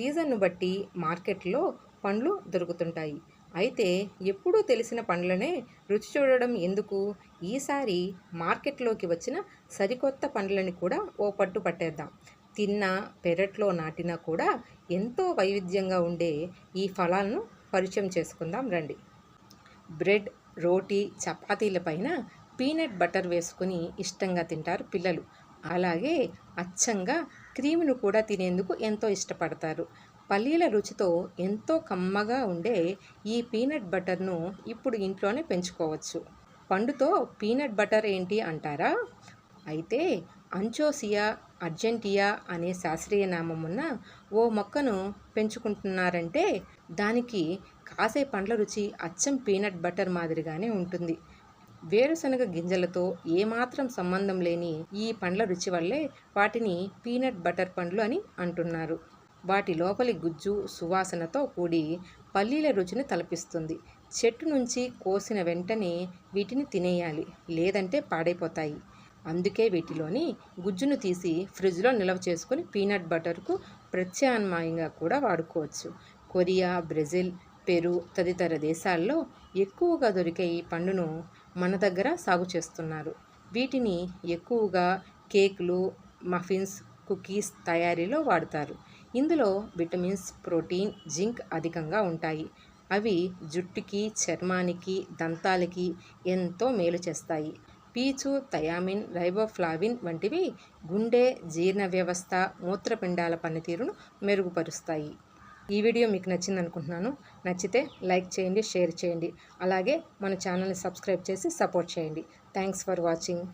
సీజన్ను బట్టి మార్కెట్లో పండ్లు దొరుకుతుంటాయి. అయితే ఎప్పుడూ తెలిసిన పండ్లనే రుచి చూడడం ఎందుకు? ఈసారి మార్కెట్లోకి వచ్చిన సరికొత్త పండ్లని కూడా ఓ పట్టు పట్టేద్దాం. తిన్న పెరట్లో నాటినా కూడా ఎంతో వైవిధ్యంగా ఉండే ఈ ఫలాలను పరిచయం చేసుకుందాం రండి. బ్రెడ్ రోటీ చపాతీల పైన పీనట్ బటర్ వేసుకుని ఇష్టంగా తింటారు పిల్లలు. అలాగే అచ్చంగా క్రీమును కూడా తినేందుకు ఎంతో ఇష్టపడతారు. పల్లీల రుచితో ఎంతో కమ్మగా ఉండే ఈ పీనట్ బటర్ను ఇప్పుడు ఇంట్లోనే పెంచుకోవచ్చు. పండుతో పీనట్ బటర్ ఏంటి అంటారా? అయితే అంచోసియా అర్జెంటియా అనే శాస్త్రీయ నామమున్న ఓ మొక్కను పెంచుకుంటున్నారంటే దానికి కాసే పండ్ల రుచి అచ్చం పీనట్ బటర్ మాదిరిగానే ఉంటుంది. వేరుశనగ గింజలతో ఏమాత్రం సంబంధం లేని ఈ పండ్ల రుచి వల్లే వాటిని పీనట్ బటర్ పండ్లు అని అంటున్నారు. వాటి లోపలి గుజ్జు సువాసనతో కూడి పల్లీల రుచిని తలపిస్తుంది. చెట్టు నుంచి కోసిన వెంటనే వీటిని తినేయాలి లేదంటే పాడైపోతాయి. అందుకే వీటిలోని గుజ్జును తీసి ఫ్రిడ్జ్లో నిల్వ చేసుకొని పీనట్ బటర్కు ప్రత్యామ్నాయంగా కూడా వాడుకోవచ్చు. కొరియా బ్రెజిల్ పెరు తదితర దేశాల్లో ఎక్కువగా దొరికే ఈ పండును మన దగ్గర సాగు చేస్తున్నారు. వీటిని ఎక్కువగా కేకులు మఫిన్స్ కుకీస్ తయారీలో వాడతారు. ఇందులో విటమిన్స్ ప్రోటీన్ జింక్ అధికంగా ఉంటాయి. అవి జుట్టుకి చర్మానికి దంతాలకి ఎంతో మేలు చేస్తాయి. పీచు థయామిన్ రైబోఫ్లావిన్ వంటివి గుండె జీర్ణ వ్యవస్థ మూత్రపిండాల పనితీరును మెరుగుపరుస్తాయి. ఈ వీడియో మీకు నచ్చింది అనుకుంటున్నాను నచ్చితే లైక్ చేయండి షేర్ చేయండి. అలాగే మన ఛానల్ని సబ్స్క్రైబ్ చేసి సపోర్ట్ చేయండి. Thanks for watching.